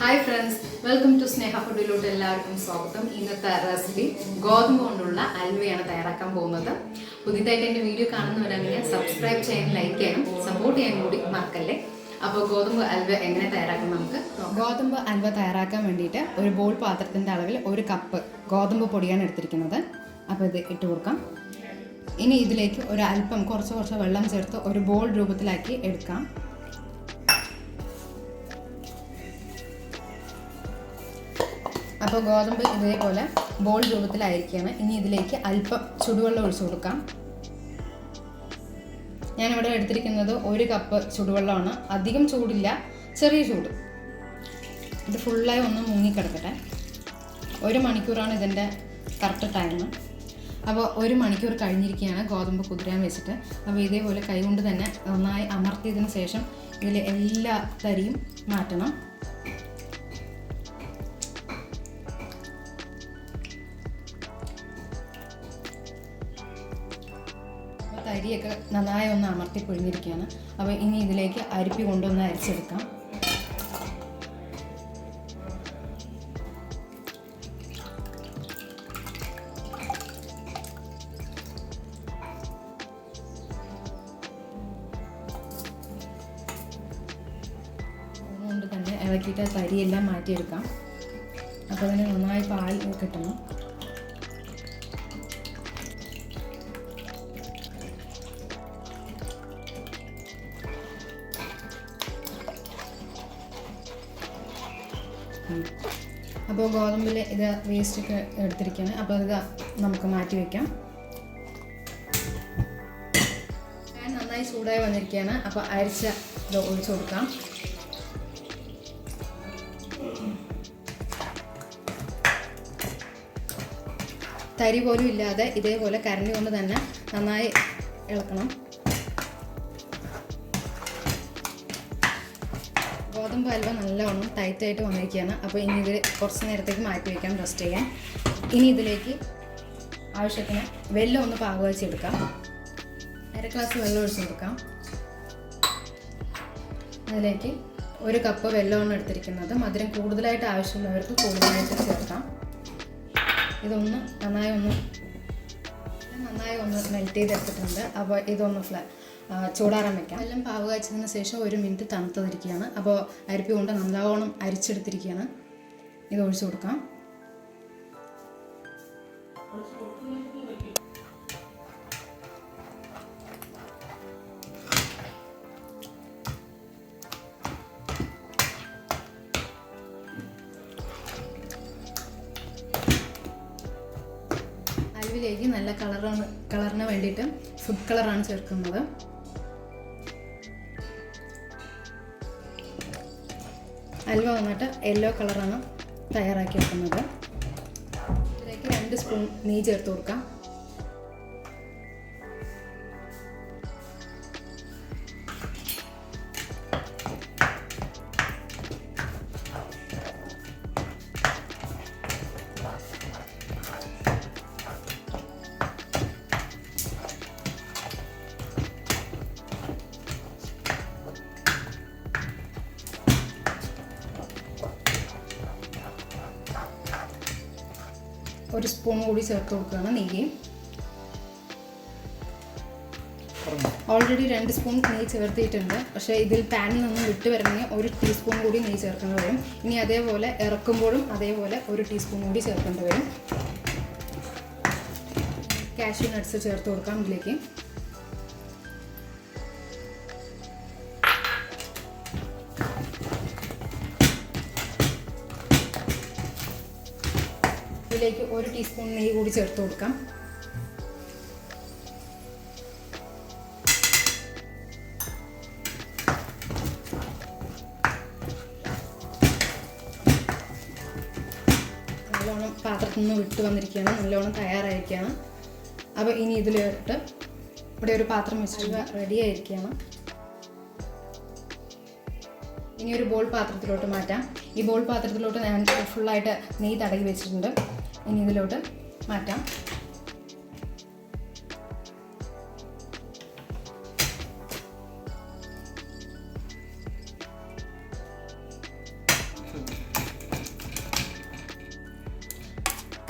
Hi friends welcome to Sneha ഫുഡിലോട്ട് എല്ലാവർക്കും സ്വാഗതം. ഇന്നത്തെ റെസിപ്പി ഗോതമ്പ് കൊണ്ടുള്ള അൽവയാണ് തയ്യാറാക്കാൻ പോകുന്നത്. പുതിയതായിട്ട് എന്റെ വീഡിയോ കാണുന്നവരാണെങ്കിൽ സബ്സ്ക്രൈബ് ചെയ്യാൻ ലൈക്ക് ചെയ്യാനും സപ്പോർട്ട് ചെയ്യാൻ കൂടി മറക്കല്ലേ? അപ്പോൾ ഗോതമ്പ് അൽവ എങ്ങനെ തയ്യാറാക്കാം നമുക്ക് ഗോതമ്പ് അൽവ തയ്യാറാക്കാൻ വേണ്ടിയിട്ട് ഒരു ബോൾ പാത്രത്തിന്റെ അളവിൽ ഒരു കപ്പ് ഗോതമ്പ് പൊടിയാണ് എടുത്തിരിക്കുന്നത്. അപ്പോൾ ഇത് ഇട്ട് കൊടുക്കാം. ഇനി ഇതിലേക്ക് ഒരു അല്പം കുറച്ച് കുറച്ച് വെള്ളം ചേർത്ത് ഒരു ബോൾ രൂപത്തിലാക്കി എടുക്കാം. അപ്പോൾ ഗോതമ്പ് ഇതേപോലെ ബോൾ രൂപത്തിലായിരിക്കുകയാണ്. ഇനി ഇതിലേക്ക് അല്പം ചുടുവെള്ളം ഒഴിച്ചു കൊടുക്കാം. ഞാനിവിടെ എടുത്തിരിക്കുന്നത് ഒരു കപ്പ് ചുടുവെള്ളമാണ്. അധികം ചൂടില്ല ചെറിയ ചൂട്. ഇത് ഫുള്ളായി ഒന്ന് മുങ്ങിക്കിടക്കട്ടെ. ഒരു മണിക്കൂറാണ് ഇതിന്റെ കറക്റ്റ് ടൈം അപ്പോൾ ഒരു മണിക്കൂർ കഴിഞ്ഞിരിക്കുകയാണ് ഗോതമ്പ് കുതിരാൻ വെച്ചിട്ട്. അപ്പോൾ ഇതേപോലെ കൈകൊണ്ട് തന്നെ നന്നായി അമർത്തിയതിന് ശേഷം ഇതിൽ എല്ലാ തരിയും മാറ്റണം. അപ്പോൾ തരിയൊക്കെ നന്നായി ഒന്ന് അമർത്തി പൊഴിഞ്ഞിരിക്കുകയാണ് അപ്പോൾ ഇനി ഇതിലേക്ക് അരിപ്പി കൊണ്ടൊന്ന് അരിച്ചെടുക്കാം. അതുകൊണ്ട് തന്നെ ഇളക്കിയിട്ട് തരിയെല്ലാം മാറ്റിയെടുക്കാം. അപ്പോൾ അതിന് നന്നായി പാൽ കിട്ടണം. അപ്പോൾ ഗോതമ്പിൽ ഇത് വേസ്റ്റൊക്കെ എടുത്തിരിക്കുകയാണ് അപ്പോൾ ഇത് നമുക്ക് മാറ്റി വയ്ക്കാം നന്നായി ചൂടായി വന്നിരിക്കുകയാണ് അപ്പോൾ അരിച്ച ഇത് ഒഴിച്ചു കൊടുക്കാം. തരി പോലും ഇല്ലാതെ ഇതേപോലെ കരണ്ടി കൊണ്ട് തന്നെ നന്നായി ഇളക്കണം. ഗോതമ്പ് ഹൽവ നല്ലവണ്ണം ടൈറ്റായിട്ട് വന്നിരിക്കുകയാണ്. അപ്പോൾ ഇനി ഇത് കുറച്ച് നേരത്തേക്ക് മാറ്റി വയ്ക്കാം റെസ്റ്റ് ചെയ്യാൻ. ഇനി ഇതിലേക്ക് ആവശ്യത്തിന് വെല്ലം ഒന്ന് പാകം വെച്ചെടുക്കാം അര ഗ്ലാസ് വെള്ളം ഒഴിച്ച് കൊടുക്കാം. അതിലേക്ക് ഒരു കപ്പ് വെല്ലമാണ് എടുത്തിരിക്കുന്നത്. മധുരം കൂടുതലായിട്ട് ആവശ്യമുള്ളവർക്ക് കൂടുതലായിട്ട് ചേർക്കാം. ഇതൊന്ന് നന്നായി ഒന്ന് നന്നായി ഒന്ന് മെൽറ്റ് ചെയ്തെടുത്തിട്ടുണ്ട്. അപ്പോൾ ഇതൊന്ന് ഫ്ല ചൂടാറാൻ വെക്കാം. എല്ലാം പാവ് കാച്ചതിന് ശേഷം ഒരു മിനിറ്റ് തണുത്തതിരിക്കുകയാണ്. അപ്പോൾ അരിപ്പി കൊണ്ട് നല്ലവണ്ണം അരിച്ചെടുത്തിരിക്കുകയാണ്. ഇത് ഒഴിച്ചു കൊടുക്കാം. അരിവിലേക്ക് നല്ല കളറാണ് കളറിന് വേണ്ടിയിട്ട് ഫുഡ് കളറാണ് ചേർക്കുന്നത്. അൽവ വന്നിട്ട് യെല്ലോ കളറാണ് തയ്യാറാക്കി വെക്കുന്നത് ഇതിലേക്ക് രണ്ട് സ്പൂൺ നെയ്യ് ചേർത്ത് കൊടുക്കാം. ഒരു സ്പൂൺ കൂടി ചേർത്ത് കൊടുക്കുകയാണ് നെയ്യ്. ഓൾറെഡി രണ്ട് സ്പൂൺ നെയ്യ് ചേർത്തിയിട്ടുണ്ട് പക്ഷേ ഇതിൽ പാനിൽ നിന്ന് വിട്ട് വരണമെങ്കിൽ ഒരു ടീസ്പൂൺ കൂടി നെയ്യ് ചേർക്കേണ്ടി വരും. ഇനി അതേപോലെ ഇറക്കുമ്പോഴും അതേപോലെ ഒരു ടീസ്പൂൺ കൂടി ചേർക്കേണ്ടി വരും. കാഷ്യൂ നട്ട്സ് ചേർത്ത് കൊടുക്കാം ഇതിലേക്ക്. ഇതിലേക്ക് ഒരു ടീസ്പൂൺ നെയ്യ് കൂടി ചേർത്ത് കൊടുക്കാം. നല്ലോണം പാത്രത്തിൽ നിന്ന് വിട്ട് വന്നിരിക്കുകയാണ്. നല്ലോണം തയ്യാറായിരിക്കുകയാണ്. അപ്പോൾ ഇനി ഇതിലിട്ട് ഇവിടെ ഒരു പാത്രം വെച്ചിട്ട് റെഡി ആയിരിക്കുകയാണ്. ഇനി ഒരു ബോൾ പാത്രത്തിലോട്ട് മാറ്റാം. ഈ ബോൾ പാത്രത്തിലോട്ട് ഞാൻ ഫുള്ളായിട്ട് നെയ്യ് തടകി വെച്ചിട്ടുണ്ട്. ഇനി ഇതിലോട്ട് മാറ്റാം.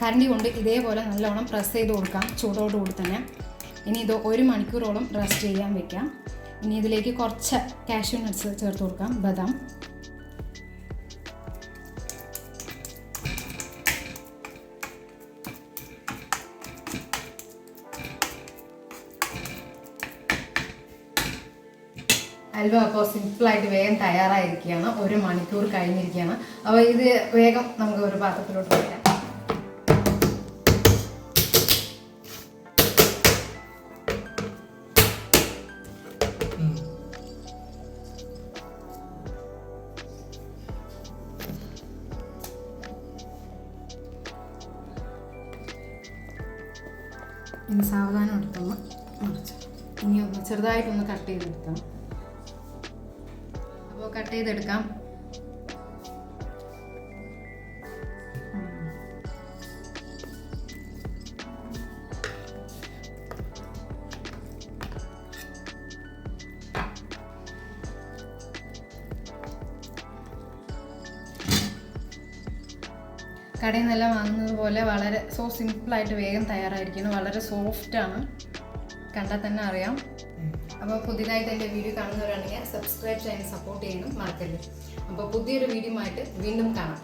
കരണ്ടി കൊണ്ട് ഇതേപോലെ നല്ലോണം പ്രസ് ചെയ്ത് കൊടുക്കാം. ചൂടോടുകൂടി തന്നെ. ഇനി ഇത് ഒരു മണിക്കൂറോളം റെസ്റ്റ് ചെയ്യാൻ വെക്കാം. ഇനി ഇതിലേക്ക് കുറച്ച് കാഷ്യൂ നട്ട്സ് ചേർത്ത് കൊടുക്കാം. ബദാം. അൽവ അപ്പോൾ സിമ്പിളായിട്ട് വേഗം തയ്യാറായിരിക്കുകയാണ്. ഒരു മണിക്കൂർ കഴിഞ്ഞിരിക്കുകയാണ്. അപ്പോൾ ഇത് വേഗം നമുക്ക് ഒരു പാത്രത്തിലോട്ട് വയ്ക്കാം സാവധാനം എടുത്തൊന്ന് മറിച്ചു ഇനി ചെറുതായിട്ടൊന്ന് കട്ട് ചെയ്തെടുക്കാം. അപ്പോൾ കട്ട് ചെയ്തെടുക്കാം. കടയിൽ നിന്നെല്ലാം വാങ്ങുന്നത് പോലെ വളരെ സോ സിമ്പിളായിട്ട് വേഗം തയ്യാറായിരിക്കുന്നു. വളരെ സോഫ്റ്റാണ് കണ്ടാൽ തന്നെ അറിയാം. അപ്പോൾ പുതിയതായിട്ട് എന്റെ വീഡിയോ കാണുന്നവരാണെങ്കിൽ സബ്സ്ക്രൈബ് ചെയ്യാൻ സപ്പോർട്ട് ചെയ്യാനും മറക്കരുത്. അപ്പോൾ പുതിയൊരു വീഡിയോ ആയിട്ട് വീണ്ടും കാണാം.